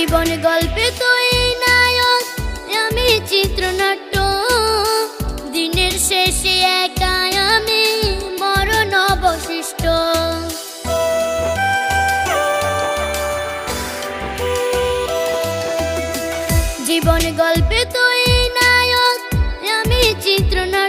জীবন গল্পে তো এই নায়ক, আমি চিত্রনাট্য। দিনের শেষে একা আমি মরণ অবশিষ্ট। জীবন গল্পে তো এই নায়ক, আমি চিত্রনাট্য।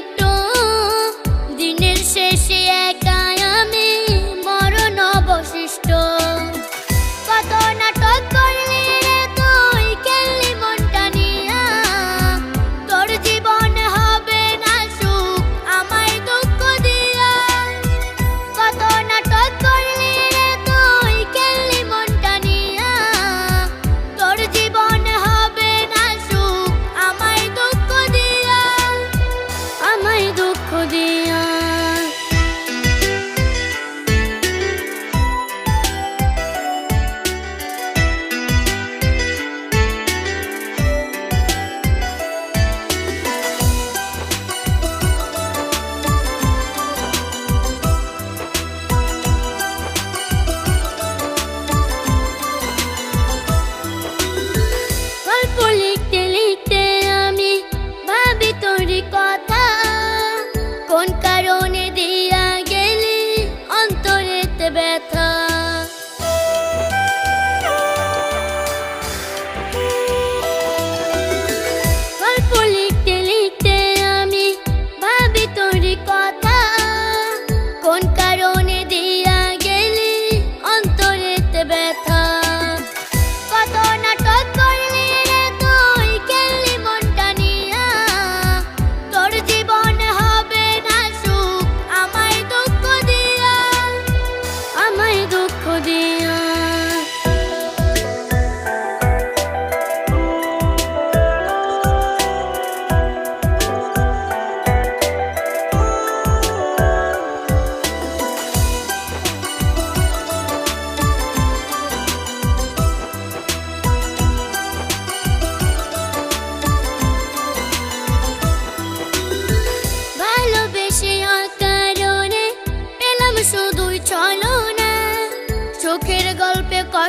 mercredi.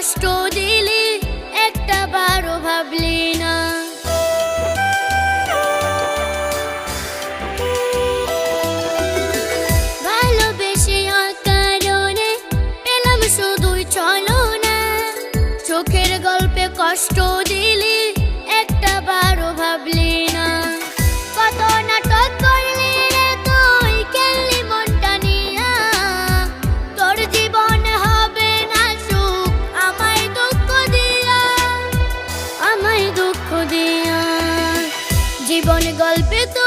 কষ্ট দিলে একটা বারো ভাবলি না। ভালোবেসে চলো না চোখের কষ্ট জীবন গল্পে তো